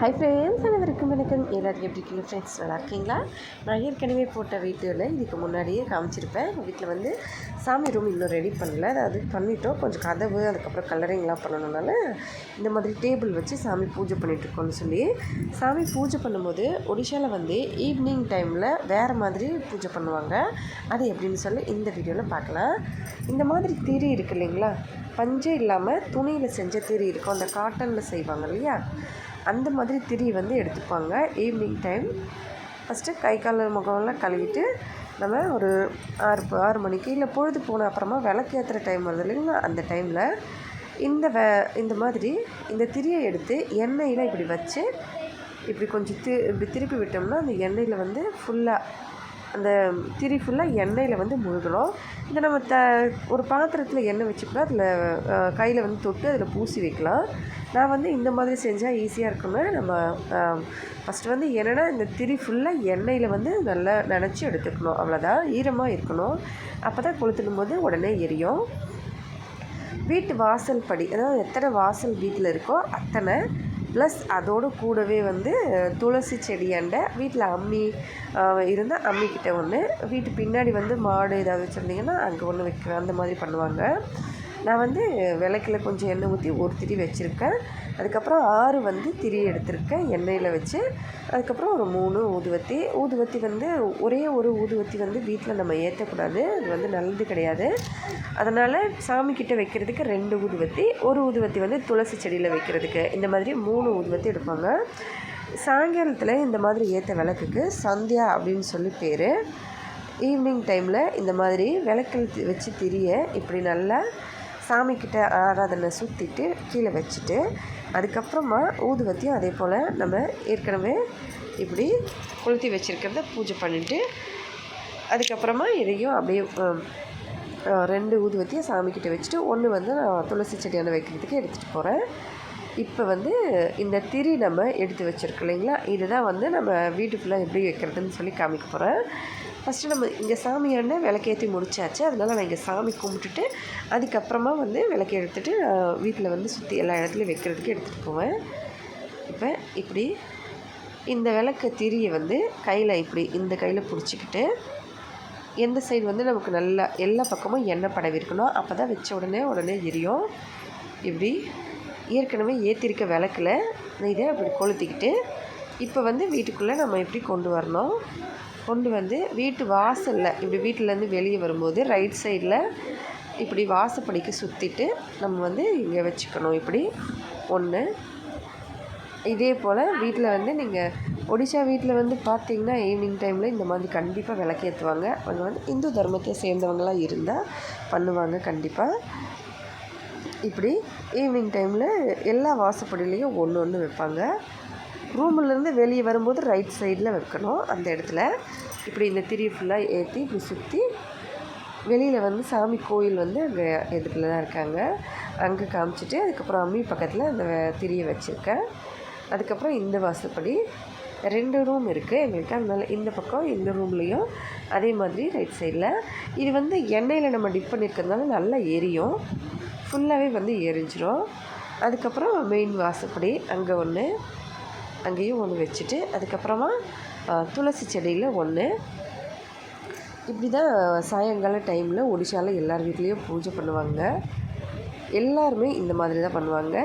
Hi friends அனைவருக்கும் வணக்கம். எல்லாரும் எப்படி இருக்கீங்க? ஃப்ரெண்ட்ஸ் நல்லா இருக்கீங்களா? நான் ஏற்கனவே போட்ட வீடியோவில் இதுக்கு முன்னாடியே காமிச்சிருப்பேன். எங்கள் வீட்டில் வந்து சாமி ரூம் இன்னும் ரெடி பண்ணல. அது பண்ணிட்டோம். கொஞ்சம் கதவு அதுக்கப்புறம் கலரிங்லாம் பண்ணணுனால இந்த மாதிரி டேபிள் வச்சு சாமி பூஜை பண்ணிகிட்ருக்கோன்னு சொல்லி சாமி பூஜை பண்ணும்போது ஒடிஷாவில் வந்து ஈவினிங் டைமில் வேறு மாதிரி பூஜை பண்ணுவாங்க. அது எப்படின்னு சொல்லி இந்த வீடியோவில் பார்க்கலாம். இந்த மாதிரி திரி இருக்கு இல்லைங்களா? பஞ்சு இல்லாமல் துணியில் செஞ்ச திரி இருக்கும். அந்த காட்டனில் செய்வாங்க இல்லையா? அந்த மாதிரி திரி வந்து எடுத்துப்பாங்க ஈவினிங் டைம் ஃபஸ்ட்டு கை கால் முகம்லாம் கழுவிட்டு நம்ம ஒரு ஆறு ஆறு மணிக்கு இல்லை பொழுது போன அப்புறமா விளக்கு ஏற்றுற டைம் வருது இல்லைங்களா? அந்த டைமில் இந்த வே இந்த மாதிரி இந்த திரியை எடுத்து எண்ணெயில் இப்படி வச்சு இப்படி கொஞ்சம் தி இப்படி திருப்பி விட்டோம்னா அந்த எண்ணெயில் வந்து ஃபுல்லாக அந்த திரி ஃபுல்லாக எண்ணெயில் வந்து முழுகணும். இந்த நம்ம த ஒரு பாத்திரத்தில் எண்ணெய் வச்சுக்கூட அதில் கையில் வந்து தொட்டு அதில் பூசி வைக்கலாம். நான் வந்து இந்த மாதிரி செஞ்சால் ஈஸியாக இருக்குன்னு நம்ம ஃபஸ்ட்டு வந்து என்னென்னா இந்த திரி ஃபுல்லாக எண்ணெயில் வந்து நல்லா நினச்சி எடுத்துக்கணும். அவ்வளோதான் ஈரமாக இருக்கணும். அப்போ தான் கொளுத்துடும் போது உடனே எரியும். வீட்டு வாசல் படி அதாவது எத்தனை வாசல் வீட்டில் இருக்கோ அத்தனை ப்ளஸ் அதோடு கூடவே வந்து துளசி செடியாண்ட வீட்டில் அம்மி இருந்தால் அம்மிக்கிட்ட ஒன்று வீட்டு பின்னாடி வந்து மாடு ஏதாவது வச்சுருந்தீங்கன்னா அங்கே ஒன்று வைக்கிறேன் அந்த மாதிரி பண்ணுவாங்க. நான் வந்து விளக்கில் கொஞ்சம் எண்ணெய் ஊற்றி ஒரு திரி வச்சுருக்கேன். அதுக்கப்புறம் ஆறு வந்து திரி எடுத்திருக்கேன் எண்ணெயில் வச்சு. அதுக்கப்புறம் ஒரு மூணு ஊதுவத்தி. ஊதுவத்தி வந்து ஒரே ஒரு ஊதுவத்தி வந்து வீட்டில் நம்ம ஏற்றக்கூடாது அது வந்து நல்லது கிடையாது. அதனால் சாமிக்கிட்ட வைக்கிறதுக்கு ரெண்டு ஊதுவத்தி ஒரு ஊதுவத்தி வந்து துளசி செடியில் வைக்கிறதுக்கு. இந்த மாதிரி மூணு ஊதுவத்தி எடுப்பாங்க. சாயங்காலத்தில் இந்த மாதிரி ஏற்ற விளக்குக்கு சந்தியா அப்படின்னு சொல்லி பேர். ஈவினிங் டைமில் இந்த மாதிரி விளக்கில் வச்சு திரிய இப்படி நல்லா சாமிக்கிட்ட ஆராதனை சுற்றிட்டு கீழே வச்சுட்டு அதுக்கப்புறமா ஊதுவத்தியும் அதே போல் நம்ம ஏற்கனவே இப்படி கொளுத்தி வச்சுருக்கிறத பூஜை பண்ணிவிட்டு அதுக்கப்புறமா இதையும் அப்படியே ரெண்டு ஊதுவத்தியை சாமிக்கிட்ட வச்சுட்டு ஒன்று வந்து நான் துளசி செடியான வைக்கிறதுக்கு எடுத்துகிட்டு போகிறேன் இப்போ வந்து இந்த திரி நம்ம எடுத்து வச்சுருக்கோம் இல்லைங்களா? இதுதான் வந்து நம்ம வீட்டுக்குள்ளே எப்படி வைக்கிறதுன்னு சொல்லி காமிக்க போகிறேன் ஃபஸ்ட்டு நம்ம இங்கே சாமியாண்ட விளக்கேற்றி முடிச்சாச்சு. அதனால் நான் இங்கே சாமி கும்பிட்டுட்டு அதுக்கப்புறமா வந்து விளக்கு எடுத்துகிட்டு வீட்டில் வந்து சுற்றி எல்லா இடத்துலையும் வைக்கிறதுக்கு எடுத்துகிட்டு போவேன். இப்போ இப்படி இந்த விளக்கு திரியை வந்து கையில் இப்படி இந்த கையில் பிடிச்சிக்கிட்டு எந்த சைடு வந்து நமக்கு நல்லா எல்லா பக்கமும் எண்ணெய் படவி இருக்கணும். அப்போ தான் வச்ச உடனே உடனே எரியும். இப்படி ஏற்கனவே ஏற்றிருக்க விளக்கில் இதை அப்படி கொளுத்திக்கிட்டு இப்போ வந்து வீட்டுக்குள்ளே நம்ம எப்படி கொண்டு வரணும்? கொண்டு வந்து வீட்டு வாசலில் இப்படி வீட்டிலேருந்து வெளியே வரும்போது ரைட் சைடில் இப்படி வாசப்படிக்கு சுற்றிட்டு நம்ம வந்து இங்கே வச்சுக்கணும். இப்படி ஒன்று இதே போல் வீட்டில் வந்து நீங்கள் ஒடிஷா வீட்டில் வந்து பார்த்தீங்கன்னா ஈவினிங் டைமில் இந்த மாதிரி கண்டிப்பாக விளக்கேற்றுவாங்க அவங்க வந்து இந்து தர்மத்தை சேர்ந்தவங்களாம் இருந்தால் பண்ணுவாங்க கண்டிப்பாக இப்படி ஈவினிங் டைமில் எல்லா வாசப்படியிலையும் ஒன்று ஒன்று வைப்பாங்க. ரூம்லேருந்து வெளியே வரும்போது ரைட் சைடில் வைக்கணும். அந்த இடத்துல இப்படி இந்த திரி ஃபுல்லாக ஏற்றி இப்படி சுற்றி வெளியில் வந்து சாமி கோயில் வந்து அங்கே எதிரில் தான் இருக்காங்க. அங்கே காமிச்சிட்டு அதுக்கப்புறம் அம்மி பக்கத்தில் அந்த திரியை வச்சுருக்கேன். அதுக்கப்புறம் இந்த வாசப்படி ரெண்டு ரூம் இருக்குது எங்களுக்கு அதனால் இந்த பக்கம் இந்த ரூம்லேயும் அதே மாதிரி ரைட் சைடில் இது வந்து எண்ணெயில் நம்ம டிப் பண்ணியிருக்கிறதுனால நல்லா எரியும். ஃபுல்லாகவே வந்து எரிஞ்சிரும். அதுக்கப்புறம் மெயின் வாசப்படி அங்கே ஒன்று அங்கேயும் ஒன்று வச்சுட்டு அதுக்கப்புறமா துளசி செடியில் ஒன்று இப்படி தான் சாயங்கால டைமில் ஒடிசாவில் எல்லார் வீட்லேயும் பூஜை பண்ணுவாங்க. எல்லாருமே இந்த மாதிரி தான் பண்ணுவாங்க.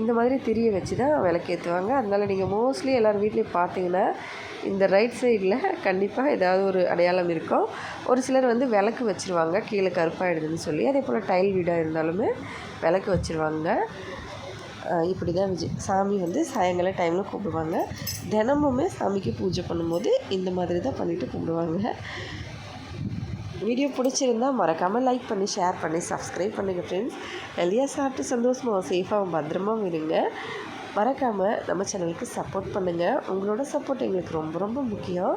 இந்த மாதிரி திரிய வச்சு தான் விளக்கேற்றுவாங்க அதனால் நீங்கள் மோஸ்ட்லி எல்லார் வீட்லேயும் பார்த்தீங்கன்னா இந்த ரைட் சைடில் கண்டிப்பாக ஏதாவது ஒரு அடையாளம் இருக்கும். ஒரு சிலர் வந்து விளக்கு வச்சுருவாங்க கீழே கருப்பாகிடுதுன்னு சொல்லி. அதே போல் டைல் வீடாக இருந்தாலுமே விளக்கு வச்சுருவாங்க. இப்படி தான் விஜய் சாமி வந்து சாயங்காலம் டைமில் கும்பிடுவாங்க. தினமுமே சாமிக்கு பூஜை பண்ணும்போது இந்த மாதிரி தான் பண்ணிவிட்டு கும்பிடுவாங்க. வீடியோ பிடிச்சிருந்தா மறக்காமல் லைக் பண்ணி ஷேர் பண்ணி சப்ஸ்கிரைப் பண்ணுங்கள் ஃப்ரெண்ட்ஸ் ஹெல்த்தியாக சாப்பிட்டு சந்தோஷமாக சேஃபாகவும் பத்திரமாகவும் இருங்க. மறக்காமல் நம்ம சேனலுக்கு சப்போர்ட் பண்ணுங்கள் உங்களோட சப்போர்ட் எங்களுக்கு ரொம்ப ரொம்ப முக்கியம்.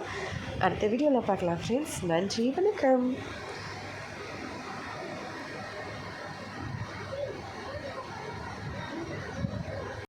அடுத்த வீடியோவில் பார்க்கலாம் ஃப்ரெண்ட்ஸ் நன்றி வணக்கம்.